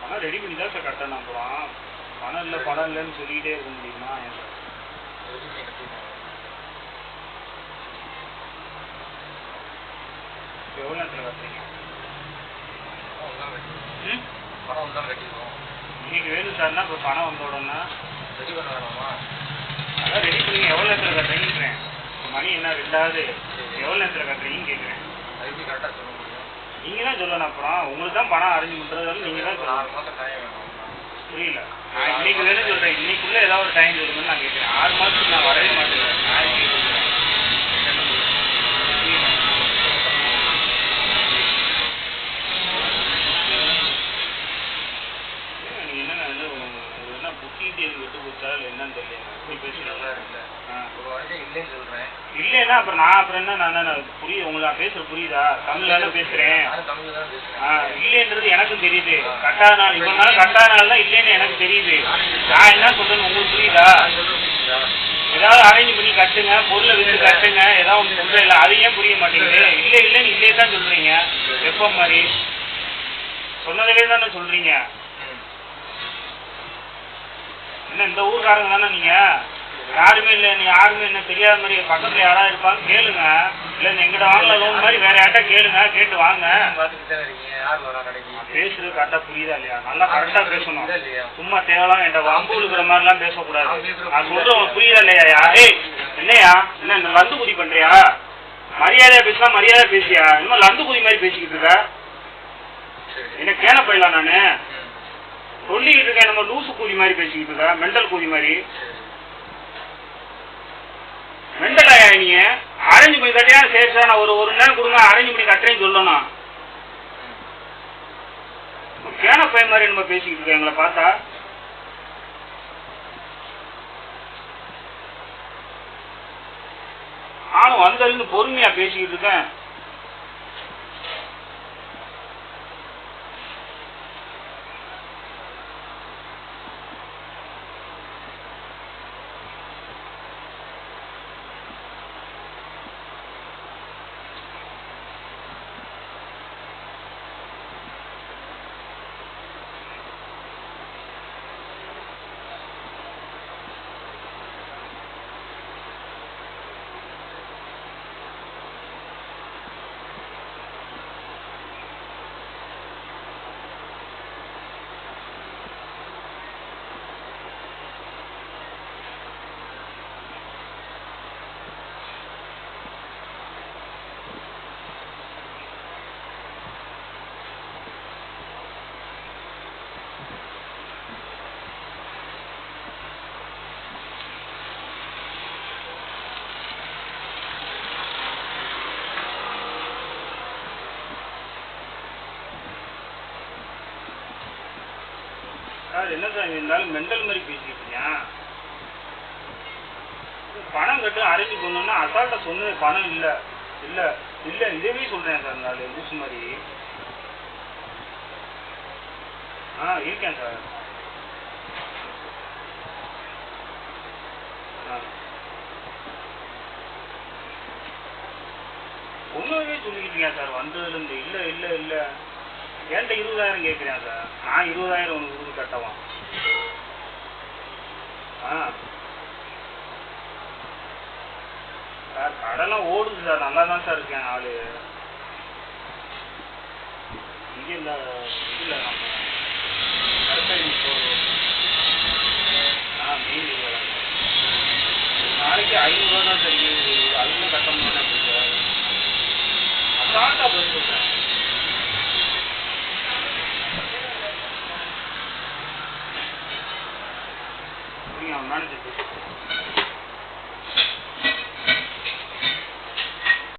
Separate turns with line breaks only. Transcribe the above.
பணம் ரெடி பண்ணி தான் சார் கட்டணும் அப்புறம் பணம் இல்லை பணம் இல்லைன்னு சொல்லிக்கிட்டே இருக்க முடியுமா? எவ்வளோ நேரத்தில் கட்டுறீங்க? ம்? இன்னைக்கு வேணும் சார்னா இப்போ பணம் வந்த உடனே. அதான் ரெடி பண்ணி எவ்வளோ நேரத்தில் கட்டுறீங்கிறேன் இப்போ மணி என்ன ரெண்டாவது எவ்வளோ நேரத்தில் கட்டுறீங்கன்னு கேட்குறேன் நீங்கள் தான் சொல்லணும் அப்புறம். உங்களுக்கு தான் பணம் அரேஞ்ச் பண்ணுறது நீங்கள் தான் சொல்லணும். புரியல. நான் இன்னைக்கு வேணும் சொல்கிறேன் இன்னைக்குள்ளே ஏதாவது ஒரு டைம் சொல்லுங்கன்னு நான் கேட்குறேன் ஆறு மாதத்துக்கு நான் வரவே மாட்டேன். தேதி விட்டு என்னன்னு தெரியல. எப்படி ஆ. இல்லைன்னா அப்புறம் நான் அப்புறம் என்ன நான் புரியுது உங்களுக்கு பேசுறது புரியுதா? தமிழ்ல பேசுறேன். ஆ, இல்லைன்றது எனக்கும் தெரியுது. கட்டாத நாள் இவ்வளவு நாள் கட்டாத நாள் தான் இல்லைன்னு எனக்கு தெரியுது. நான் என்ன சொல்றேன்னு உங்களுக்கு புரியுதா? ஏதாவது அரேஞ்ச் பண்ணி கட்டுங்க பொருளை வித்து கட்டுங்க. ஏதாவது ஒன்று சொல்றேன். இல்லை அது ஏன் புரிய மாட்டேங்குது? இல்லை இல்லைன்னு இல்லையே தான் சொல்றீங்க. எப்போ மாதிரி. சொன்னதவே தானே சொல்றீங்க. என்ன இந்த ஊர்காரங்க தானே நீங்க? யாருமே இல்லை நீ யாருமே என்ன தெரியாத மாதிரி பக்கத்துல யாராவது இருப்பாங்க கேளுங்க. இல்லை எங்கிட்ட வாங்கல லோன் மாதிரி வேற யார்ட்ட கேளுங்க கேட்டு வாங்க. பேசுறது கரெக்டா புரியுதா இல்லையா? நல்லா கரெக்டா பேசணும். சும்மா தேவைலாம் என்கிட்ட வம்பு இருக்கிற மாதிரிலாம் பேசக்கூடாது. நான் சொல்றேன் புரியுதா இல்லையா யாரே என்னையா? என்ன இந்த லந்து குதி பண்றியா? மரியாதையா பேசினா மரியாதை பேசியா? இன்னும் லந்து குதி மாதிரி பேசிக்கிட்டு இருக்க? என்ன கேன போயிடலாம் நானு? சொல்லிக்கிட்டு இருக்கேன் நம்ம லூசு கூதி மாதிரி பேசிக்கிட்டு இருக்கா மெண்டல் கூதி மாதிரி. மெண்டலாயா நீங்க அரேஞ்ச் பண்ணி கட்டியா சரி நான் ஒரு ஒரு நேரம் கொடுங்க அரேஞ்ச் பண்ணி கட்டுறேன்னு சொல்லணும். கேன பையன் மாதிரி நம்ம பேசிக்கிட்டு இருக்கோம் எங்களை பார்த்தா. நானும் வந்ததுலேருந்து பொறுமையா பேசிக்கிட்டு இருக்கேன். என்ன சார் இருந்தாலும் மெண்டல் மாதிரி பேசிக்கிட்டியா பணம் கட்டு அரேஞ்ச் போனோம்னா அசால்ட்டா சொன்னது பணம் இல்ல. இல்ல இல்ல இதவே சொல்றேன் சார் நான் லூஸ் மாதிரி. ஆ இருக்கேன் சார். ஆ. ஒன்றுமே சொல்லிக்கிட்டீங்க சார் வந்ததுலேருந்து இல்லை இல்லை இல்லை. என்கிட்ட இருபதாயிரம் கேட்குறேன் சார் நான் இருபதாயிரம் உனக்கு கொடுத்து கட்டவா? ஆ. சார் கடைலாம் ஓடுது சார். நல்லா தான் சார் இருக்கேன் ஆளு. இங்கே இல்லை இல்லை நம்ம கருப்பை ஆ மீன் நாளைக்கு ஐநூறுரூவா தான் சார் அதுவும் கட்ட முடியாது சார் அசால்ட்டாக போய் சொல்கிறேன் onlar dedi.